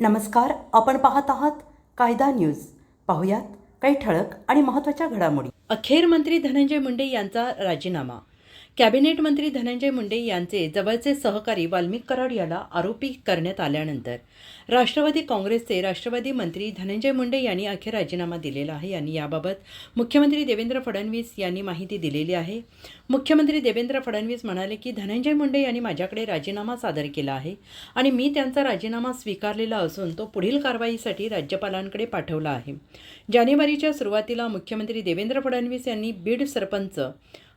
नमस्कार आपण पाहत आहात कायदा न्यूज. पाहुयात काही ठळक आणि महत्त्वाच्या घडामोडी. अखेर मंत्री धनंजय मुंडे यांचा राजीनामा. कॅबिनेट मंत्री धनंजय मुंडे यांचे जवळचे सहकारी वाल्मिक कराड याला आरोपी करण्यात आल्यानंतर राष्ट्रवादी काँग्रेसचे राष्ट्रवादी मंत्री धनंजय मुंडे यांनी अखेर राजीनामा दिलेला आहे. आणि याबाबत मुख्यमंत्री देवेंद्र फडणवीस यांनी माहिती दिलेली आहे. मुख्यमंत्री देवेंद्र फडणवीस म्हणाले की धनंजय मुंडे यांनी माझ्याकडे राजीनामा सादर केला आहे आणि मी त्यांचा राजीनामा स्वीकारलेला असून तो पुढील कारवाईसाठी राज्यपालांकडे पाठवला आहे. जानेवारीच्या सुरुवातीला मुख्यमंत्री देवेंद्र फडणवीस यांनी बीड सरपंच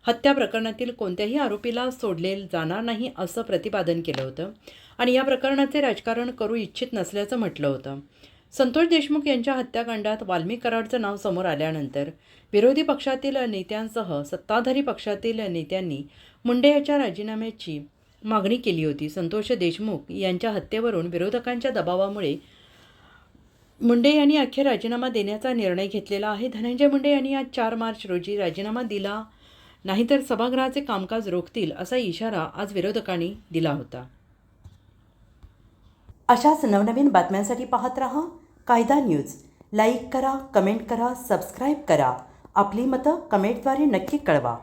हत्या प्रकरणातील कोणत्याही आरोपीला सोडले जाणार नाही असं प्रतिपादन केलं होतं. आणि या प्रकरणाचे राजकारण करू इच्छित नसल्याचं म्हटलं होतं. संतोष देशमुख यांच्या हत्याकांडात वाल्मिक कराडचं नाव समोर आल्यानंतर विरोधी पक्षातील नेत्यांसह सत्ताधारी पक्षातील नेत्यांनी मुंडे याच्या राजीनाम्याची मागणी केली होती. संतोष देशमुख यांच्या हत्येवरून विरोधकांच्या दबावामुळे मुंडे यांनी अखेर राजीनामा देण्याचा निर्णय घेतलेला आहे. धनंजय मुंडे यांनी आज चार मार्च रोजी राजीनामा दिला नाहीतर सभागृहाचे कामकाज रोखतील असा इशारा आज विरोधकांनी दिला होता. अशाच नवनवीन बातम्यांसाठी पाहत रहा कायदा न्यूज. लाईक करा कमेंट करा सबस्क्राईब करा. आपली मतं कमेंटद्वारे नक्की कळवा.